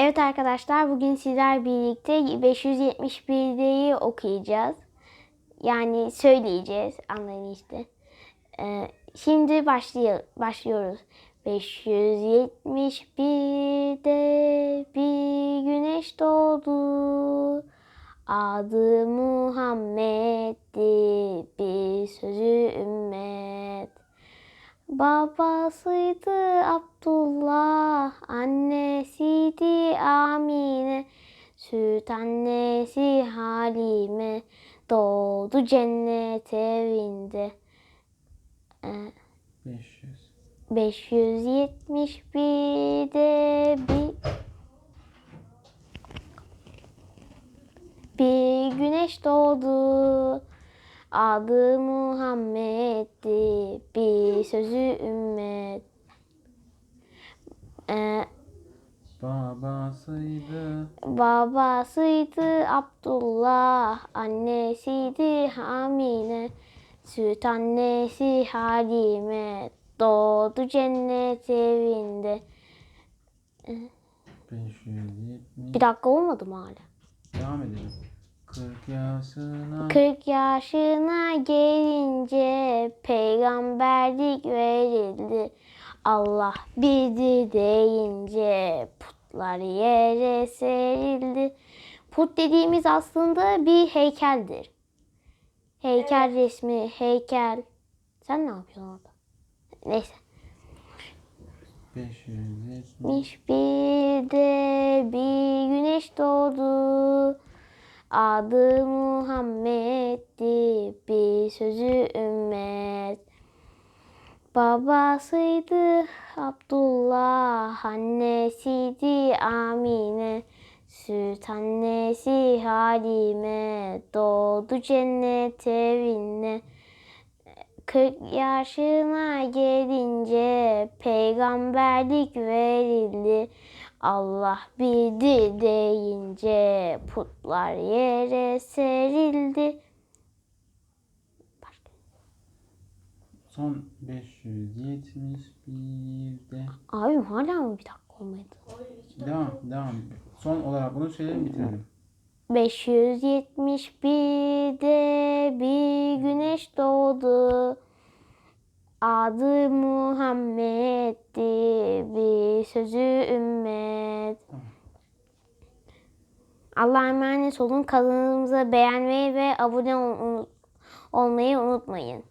Evet arkadaşlar bugün sizler birlikte 571'deyi okuyacağız. Yani söyleyeceğiz anlayın işte. Ee, şimdi başlay başlıyoruz. 571'de bir güneş doğdu. Adı Muhammed'di bir sözü ümmet. Babasıydı Abdullah, annesiydi Amine, süt annesi Halime, doğdu cennet evinde. Ee, 500. 571'de bir bir güneş doğdu. Adı Muhammed'di. Bir sözü ümmet. Ee, Babasıydı. babasıydı Abdullah. Annesiydi Amine. Süt annesi Halime. Doğdu cennet evinde. 570. Bir dakika olmadı mı hala? Devam edelim. 40 yaşına 40 yaşına gelince peygamberlik verildi. Allah bizi deyince putlar yere serildi. Put dediğimiz aslında bir heykeldir. Heykel resmi, heykel. Sen ne yapıyorsun orada? Neyse. 570. Bir de bir güneş doğdu. Adı Muhammed'di bir sözü ümmet. Babasıydı Abdullah, annesiydi Amine. Süt annesi Halime doğdu cennet evine. 40 yaşına gelince peygamberlik verildi. Allah bildi deyince putlar yere serildi. Son 571'de. Abim hala mı bir dakika olmadı? Devam, devam. Son olarak bunu söyleyelim bitirelim. 571'de bir güneş doğdu. Adı Muhammed'di sözü ümmet. Tamam. Allah'a emanet olun. Kanalımıza beğenmeyi ve abone ol- olmayı unutmayın.